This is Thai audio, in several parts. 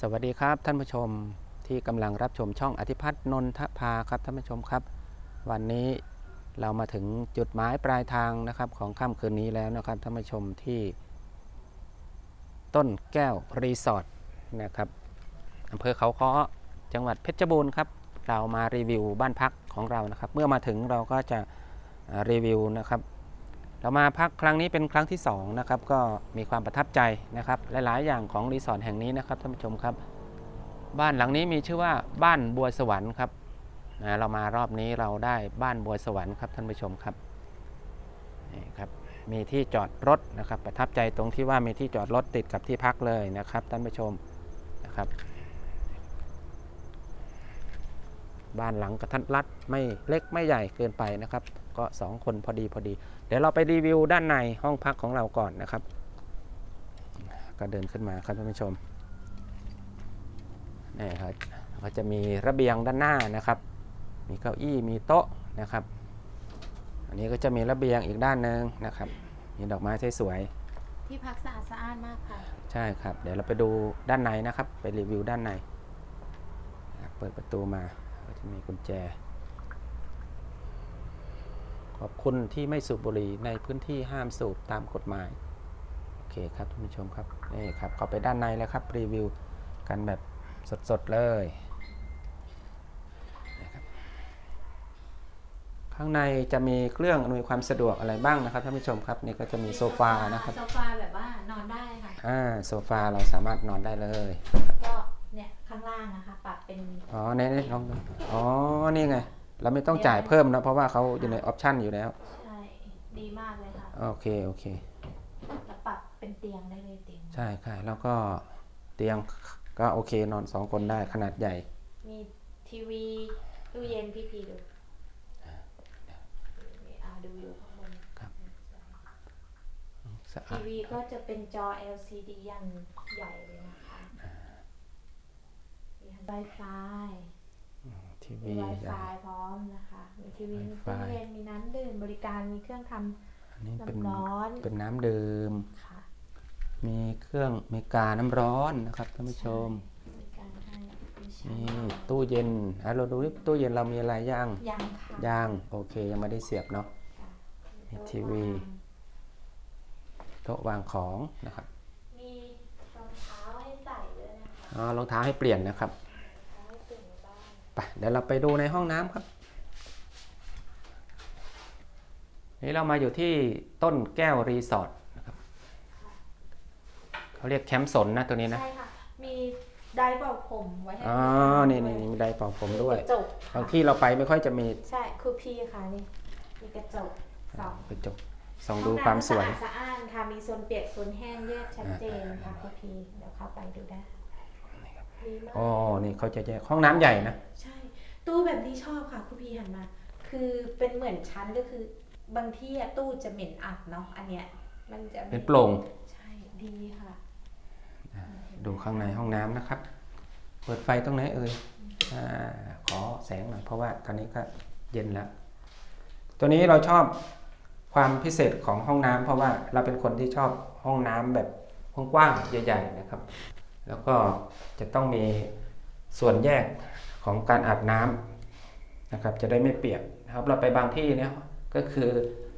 สวัสดีครับท่านผู้ชมที่กำลังรับชมช่องอธิพัฒน์นนทภาครับท่านผู้ชมครับ วันนี้เรามาถึงจุดหมายปลายทางนะครับของค่ำคืนนี้แล้วนะครับท่านผู้ชมที่ ต้นแก้วรีสอร์ทนะครับอำเภอเขาค้อจังหวัดเพชรบูรณ์ครับเรามารีวิวบ้านพักของเรานะครับ เมื่อมาถึงเราก็จะรีวิวนะครับ เรามาพักครั้งนี้เป็นครั้งที่2นะครับก็มีความประทับใจนะครับหลาย ๆ อย่างของรีสอร์ทแห่งนี้นะครับท่านผู้ชมครับ บ้านหลังนี้มีชื่อว่าบ้านบัวสวรรค์ครับนะเรามารอบนี้เราได้บ้านบัวสวรรค์ครับท่านผู้ชมครับนี่ครับมีที่จอดรถนะครับประทับใจตรงที่ว่ามีที่จอดรถติดกับที่พักเลยนะครับท่านผู้ชมนะครับ บ้านหลังกระทัดรัดไม่เล็กไม่ใหญ่เกินไปนะครับ ก็สองคนพอดีพอดี เดี๋ยวเราไปรีวิวด้านในห้องพักของเราก่อนนะครับ ก็เดินขึ้นมาครับท่านผู้ชมนี่ครับก็จะมีระเบียงด้านหน้านะครับ มีเก้าอี้มีโต๊ะนะครับ อันนี้ก็จะมีระเบียงอีกด้านหนึ่งนะครับ มีดอกไม้สวยที่พักสะอาดสะอ้านมากค่ะๆใช่ครับ เดี๋ยวเราไปดูด้านในนะครับ ไปรีวิวด้านในนะครับเปิดประตูมา ก็จะมีกุญแจ ขอบคุณที่ไม่สูบบุหรี่ในพื้นที่ห้ามสูบตามกฎหมาย โอเคครับท่านผู้ชมครับ นี่ครับ เข้าไปด้านในแล้วครับ รีวิวกันแบบสดๆเลยนะครับข้างในจะมีเครื่องอำนวยความสะดวกอะไรบ้างนะครับท่านผู้ชมครับนี่ก็จะมีโซฟานะครับโซฟาแบบว่านอนได้ค่ะอ่าโซฟาเราสามารถนอนได้เลย ก็ เนี่ยข้างล่างนะคะปรับเป็นอ๋อในในลองดูอ๋อ นี่ไง เราไม่ต้องจ่ายเพิ่มนะเพราะว่าเขาอยู่ในออปชันอยู่แล้ว ใช่ ดีมากเลยค่ะโอเค โอเค แล้วปรับเป็นเตียงได้เลยเตียง ใช่ค่ะแล้วก็เตียงก็โอเคนอนสองคนได้ขนาดใหญ่ มีทีวีตู้เย็นพี่พีดูนี่อ่าดูอยู่ข้างบนสะอาทีดวีก็จะเป็นจอ LCD อย่างใหญ่เลยนะคะมีทั้ง Wi-Fi ทีมีวีใหญ่ Wi-Fi พร้อมนะคะ มีทีวีมีตู้ Wi-Fi เย็นมีน้ำดื่มบริการมีเครื่องทอันนี้เป็นน้ำร้อนเป็นน้ำดื่มำค่ะมีเครื่องมีกาน้ำร้อนนะครับท่านผู้ชมบริการให้มีชานี่ตู้เย็นอะเราดูดิตู้เย็นเรามีอะไรย่างยังค่ะย่างโอเคยังไม่ได้เสียบเนาะค่ะมีทีวีโต๊ะวางของนะครับมีรองเท้าให้ใส่ด้วยนะคะอ๋อรองเท้าให้เปลี่ยนนะครับ ไปเดี๋ยวเราไปดูในห้องน้ำครับ นี่เรามาอยู่ที่ต้นแก้วรีสอร์ทนะครับเขาเรียกแคมป์สนนะตัวนี้นะ ใช่ค่ะ มีไดร์เป่าผมไว้ให้อ๋อนี่นี่นี่มีไดร์เป่าผมด้วย กระจกบางที่เราไปไม่ค่อยจะมีใช่คือพี่ค่ะนี่ มีกระจกสองกระจกส่องดูความสวย ห้องน้ำสะอาดสะอ้านค่ะ มีโซนเปียกโซนแห้งแยกชัดเจนค่ะพี่พีเดี๋ยวเข้าไปดูได้ ดีมากอ๋อนี่เขาจะแยกห้องน้ำใหญ่นะ ใช่ ตู้แบบนี้ชอบค่ะคุณพี่หันมา คือเป็นเหมือนชั้นก็คือบางที่อะตู้จะเหม็นอับเนาะอันเนี้ยมันจะไม่เป็นโปร่ง ใช่ดีค่ะ ดูข้างในห้องน้ำนะครับ เปิดไฟตรงไหนเอ่ยอาขอแสงหน่อยเพราะว่าตอนนี้ก็เย็นแล้ว ตัวนี้เราชอบความพิเศษของห้องน้ำเพราะว่าเราเป็นคนที่ชอบห้องน้ำแบบกว้างๆใหญ่ ๆ นะครับ แล้วก็จะต้องมีส่วนแยกของการอาบน้ำนะครับ จะได้ไม่เปียกนะครับ เราไปบางที่เนี่ยก็คือ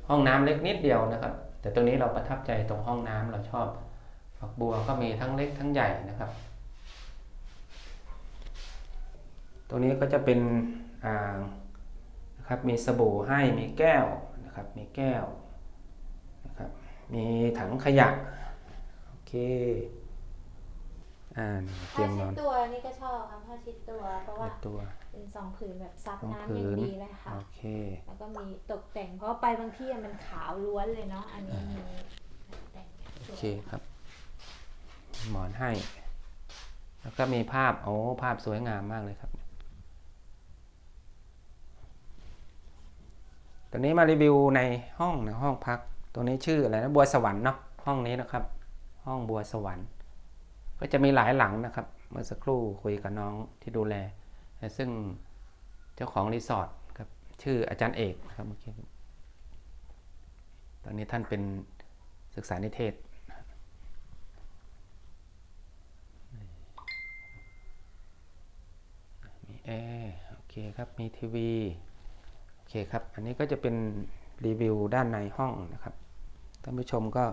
ห้องน้ำเล็กนิดเดียวนะครับ แต่ตรงนี้เราประทับใจตรงห้องน้ำเราชอบฝักบัวก็มีทั้งเล็กทั้งใหญ่นะครับ ตรงนี้ก็จะเป็นอ่างนะครับมีสบู่ให้มีแก้วนะครับ มีแก้วนะครับ มีถังขยะโอเค อ่าเตีผ้ายงนเช็อดนตัวนี่ก็ชอบค่ะผ้าเช็ดตัว เพราะว่าเปิดตัวเป็นสองผืนแบบซับสองน้ำผือย่างนดีเลยค่ะ โอเค แล้วก็มีตกแต่งเพราะไปบางที่อะมันขาวล้วนเลยเนาะ อันนี้มีแต่งโอเคครับ หมอนให้ แล้วก็มีภาพ โอ้ ภาพสวยงามมากเลยครับ ตอนนี้มารีวิวในห้องนะห้องพัก ตัวนี้ชื่ออะไรนะ บัวสวรรค์เนาะ ห้องนี้นะครับ ห้องบัวสวรรค์ ก็จะมีหลายหลังนะครับ เมื่อสักครู่คุยกับน้องที่ดูแล ซึ่งเจ้าของรีสอร์ทครับชื่ออาจารย์เอกนะครับเมื่อกี้ตอนนี้ท่านเป็นศึกษานิเทศ มีแอร์โอเคครับ มีทีวีโอเคครับ อันนี้ก็จะเป็นรีวิวด้านในห้องนะครับ ท่านผู้ชมก็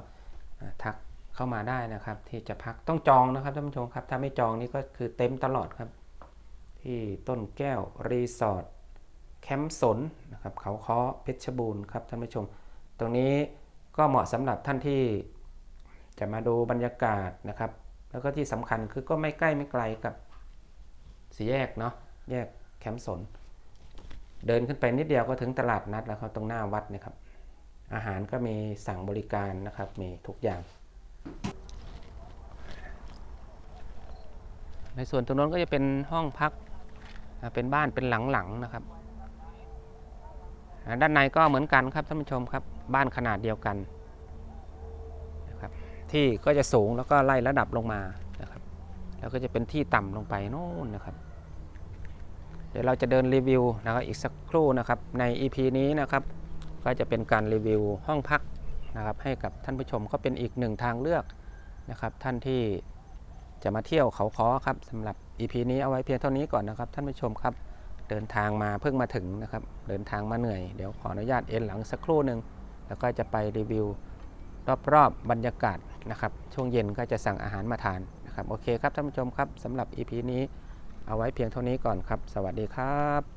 ทัก เข้ามาได้นะครับ ที่จะพักต้องจองนะครับท่านผู้ชมครับ ถ้าไม่จองนี่ก็คือเต็มตลอดครับ ที่ต้นแก้วรีสอร์ทแคมป์สนนะครับเขาค้อเพชรบูรณ์ครับท่านผู้ชม ตรงนี้ก็เหมาะสำหรับท่านที่จะมาดูบรรยากาศนะครับ แล้วก็ที่สำคัญคือก็ไม่ใกล้ไม่ไกลกับสี่แยกเนาะแยกแคมป์สน เดินขึ้นไปนิดเดียวก็ถึงตลาดนัดแล้วครับตรงหน้าวัดนะครับ อาหารก็มีสั่งบริการนะครับมีทุกอย่าง ในส่วนตรงนั้นก็จะเป็นห้องพักเป็นบ้านเป็นหลังๆนะครับ ด้านในก็เหมือนกันครับท่านผู้ชมครับบ้านขนาดเดียวกันนะครับที่ก็จะสูงแล้วก็ไล่ระดับลงมานะครับ แล้วก็จะเป็นที่ต่ำลงไปโน่นนะครับ เดี๋ยวเราจะเดินรีวิวนะครับอีกสักครู่นะครับใน EP นี้นะครับ ก็จะเป็นการรีวิวห้องพักนะครับให้กับท่านผู้ชมก็เป็นอีกหนึ่งทางเลือกนะครับท่านที่ จะมาเที่ยวเขาค้อครับสำหรับ EP นี้เอาไว้เพียงเท่านี้ก่อนนะครับ ท่านผู้ชมครับ เดินทางมาเพิ่งมาถึงนะครับ เดินทางมาเหนื่อย เดี๋ยวขออนุญาตเอ็นหลังสักครู่หนึ่งแล้วก็จะไปรีวิว รอบๆบรรยากาศนะครับ ช่วงเย็นก็จะสั่งอาหารมาทานนะครับโอเคครับท่านผู้ชมครับสำหรับ EP นี้เอาไว้เพียงเท่านี้ก่อนครับ สวัสดีครับ